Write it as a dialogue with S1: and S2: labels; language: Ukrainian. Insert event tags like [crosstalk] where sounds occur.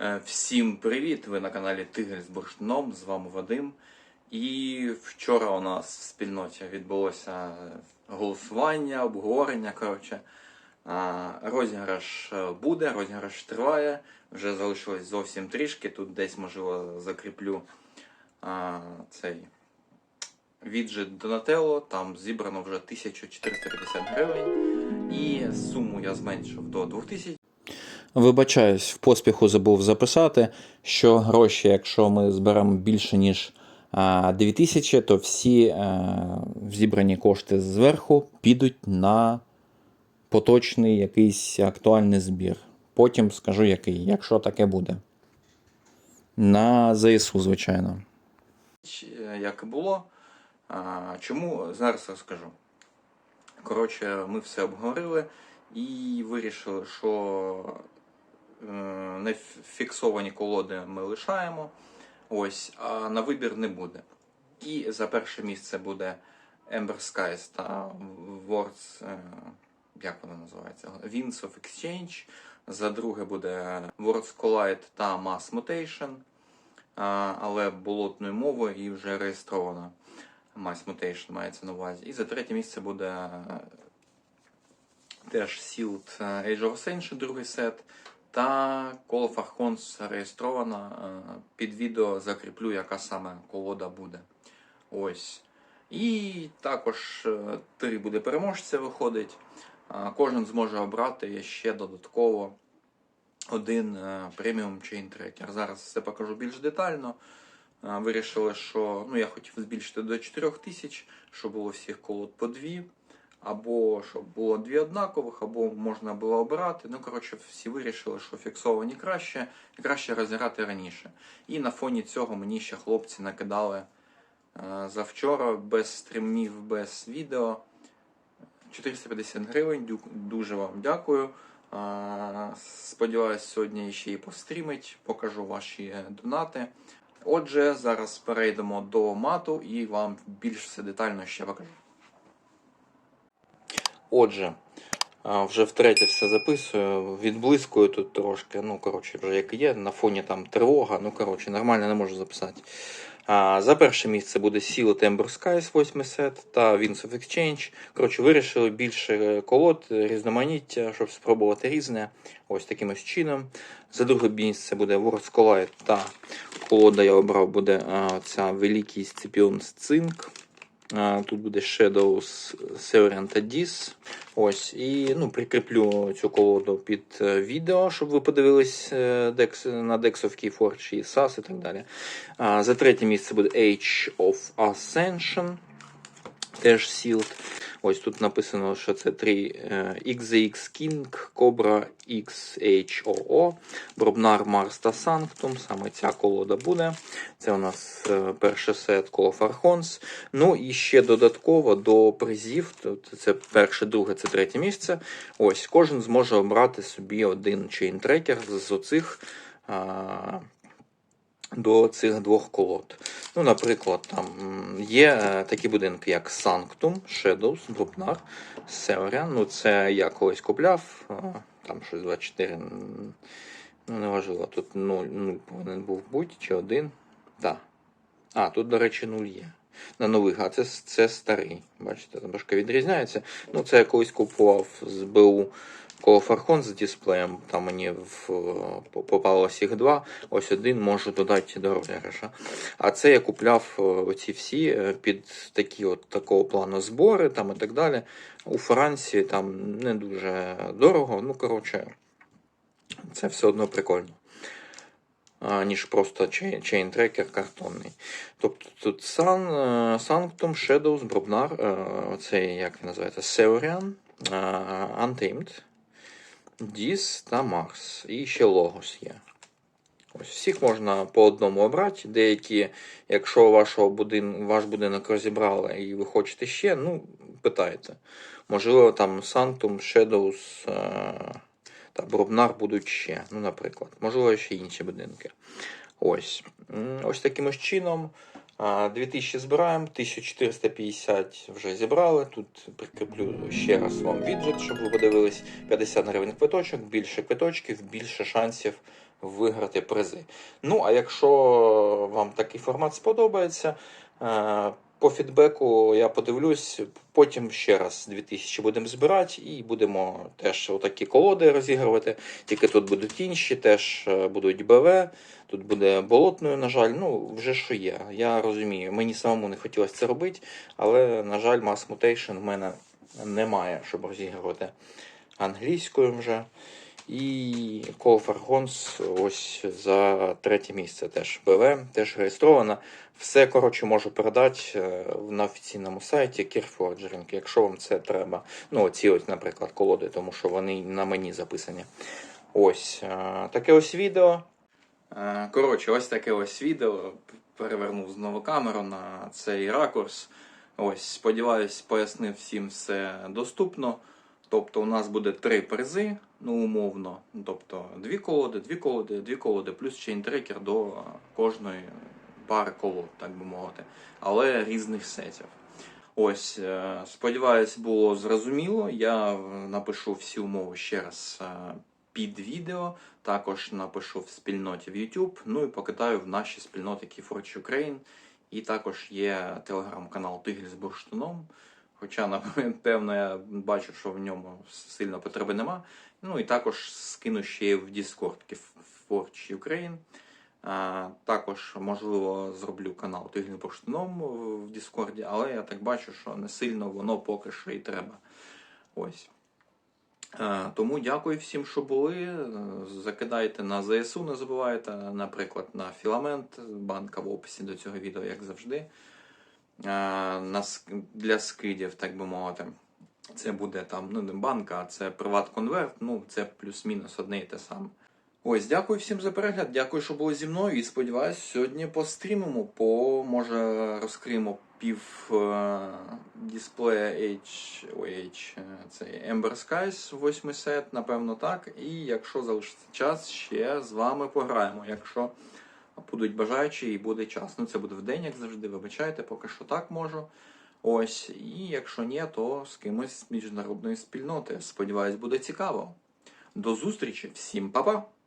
S1: Е, Всім привіт! Ви на каналі Тигель з бурштином. З вами Вадим. І вчора у нас в спільноті відбулося голосування, обговорення. Коротше, розіграш е, буде, розіграш триває. Вже залишилось зовсім трішки. Тут десь, можливо, закріплю цей віджит Donatello. Там зібрано вже 1450 гривень. І суму я зменшив до 2000.
S2: Вибачаюсь, в поспіху забув записати, що гроші, якщо ми зберемо більше ніж 2000, то всі зібрані кошти зверху підуть на поточний якийсь актуальний збір. Потім скажу який, якщо таке буде. На ЗСУ, звичайно.
S1: Е, як і було. Чому зараз розкажу. Коротше, ми все обговорили і вирішили, що е, не фіксовані колоди ми лишаємо. Ось, а на вибір не буде. І за перше місце буде Ember Skies та Words, е, як вона називається? Winds of Exchange. За друге буде Words Collide та Mass Mutation. Але болотною мовою і вже реєстрована. Mass Mutation мається на увазі. І за третє місце буде е, теж Sealed е, Age of Ascension, другий сет. Та Call of Archons реєстрована. Е, Під відео закріплю, яка саме колода буде. Ось. І також е, три буде переможця виходить. Кожен зможе обрати ще додатково один е, преміум чейн трекер. Зараз все покажу більш детально. Е, Вирішили, що ну, я хотів збільшити до 4000, щоб було всіх колод по дві, або щоб було дві однакових, або можна було обирати. Ну, коротше, всі вирішили, що фіксовані краще, і краще розіграти раніше. І на фоні цього мені ще хлопці накидали е, завчора без стримів, без відео. 450 гривень. Дуже вам дякую. А, Сподіваюсь, сьогодні ще і пострімить, покажу ваші е, донати. Отже, зараз перейдемо до мату і вам більш все детально ще покажу. Отже, вже втретє все записую. Відблискую тут трошки. Ну, коротше, вже як є. На фоні там тривога. Ну, коротше, нормально не можу записати. За перше місце буде Seal Ember Skies 8 сет та Winds of Exchange. Коротше, вирішили більше колод, різноманіття, щоб спробувати різне. Ось таким ось чином. За друге місце буде Words Collide та колода я обрав буде ця Великий Сципіон Цинк. Тут буде Shadows, Severant та Dis. Ось, і ну, прикріплю цю колоду під е, відео, щоб ви подивились е, на Dex of Keyforge і SAS і так далі. За третє місце буде Age of Ascension. Теж Sealed. Ось тут написано, що це 3 XZX King, Cobra XHOO, Бробнар Марс та Sanctum. Саме ця колода буде. Це у нас е, перший сет of Archons. Ну і ще додатково до призів. Це перше, друге, це третє місце. Ось кожен зможе обрати собі один чейн-трекер з оцих. А, до цих двох колод. Ну, наприклад, там є е, такі будинки, як Sanctum, Shadows, Брубнар, Северян. Ну, це я колись купляв, е, там щось 24. Ну, неважливо, тут 0, 0 повинен був бути, чи один. Так. А, тут, до речі, 0 є. На нових, а це, це старий. Бачите, трошки відрізняється. Ну, це я колись купував з БУ Archon з дисплеєм. Там мені в, е, попалось їх два. Ось один можу додати до розіграша. А це я купляв е, оці всі е, під такі от такого плану збори там і так далі. У Франції там не дуже дорого. Ну, коротше, це все одно прикольно. Ніж просто чей- чейн-трекер картонний. Тобто тут Sun, е, Sanctum, Shadows, Бробнар, е, оцей, як він називається, Severian, е, Untamed, Dis та Mars. І ще Logos є. Ось всіх можна по одному обрати. Деякі, якщо вашого будин, ваш будинок розібрали і ви хочете ще, ну, питайте. Можливо, там Sanctum, Shadows е, та Бробнар будуть ще, ну, наприклад. Можливо, ще інші будинки. Ось. Ось таким ось чином. 2000 збираємо, 1450 вже зібрали. Тут прикріплю ще раз вам віджит, щоб ви подивились. 50 гривень квиточок, більше квиточків, більше шансів виграти призи. Ну, а якщо вам такий формат сподобається, е, по фідбеку я подивлюсь, потім ще раз 2000 будемо збирати і будемо теж отакі колоди розігрувати. Тільки тут будуть інші, теж е, будуть БВ, тут буде болотною, на жаль. Ну, вже що є. Я розумію, мені самому не хотілося це робити, але, на жаль, Mass Mutation в мене немає, щоб розігрувати англійською вже. І Call Guns ось за третє місце теж БВ, теж реєстрована. Все, коротше, можу передати е, на офіційному сайті Kierforgering, якщо вам це треба. Ну, оці наприклад, колоди, тому що вони на мені записані. Ось е, таке ось відео. Е, Коротше, ось таке ось відео. Перевернув знову камеру на цей ракурс. Ось, сподіваюсь, пояснив всім все доступно. Тобто у нас буде три призи, ну умовно. Тобто дві колоди, дві колоди, дві колоди, плюс чейнтрекер до кожної пари колод, так би мовити, але різних сетів. Ось, е, сподіваюсь, було зрозуміло. Я е, напишу всі умови ще раз е, під відео. Також напишу в спільноті в YouTube. Ну і покидаю в наші спільноти Keyforge Ukraine. І також є телеграм-канал Тигель з бурштином. Хоча, напевно, [laughs] я бачу, що в ньому сильно потреби нема. Ну і також скину ще в Discord Keyforge Ukraine. Також, можливо, зроблю канал з в Discord, але я так бачу, що не сильно воно поки що і треба. Ось. Тому дякую всім, що були. Закидайте на ЗСУ, не забувайте, наприклад, на філамент, банка в описі до цього відео, як завжди. Е, для скидів, так би мовити. Це буде там ну, не банка, а це приват-конверт. Ну, це плюс-мінус одне і те саме. Ось, дякую всім за перегляд. Дякую, що були зі мною. І сподіваюсь, сьогодні пострімимо, по може розкриємо пів е, дисплея H, H, е, цей Ember Skies, восьмий сет, напевно, так. І якщо залишиться час, ще з вами пограємо. Якщо будуть бажаючі і буде час. Ну, це буде в день, як завжди. Вибачайте, поки що так можу. Ось, і якщо ні, то з кимось з міжнародної спільноти. Сподіваюсь, буде цікаво. До зустрічі, всім па-па!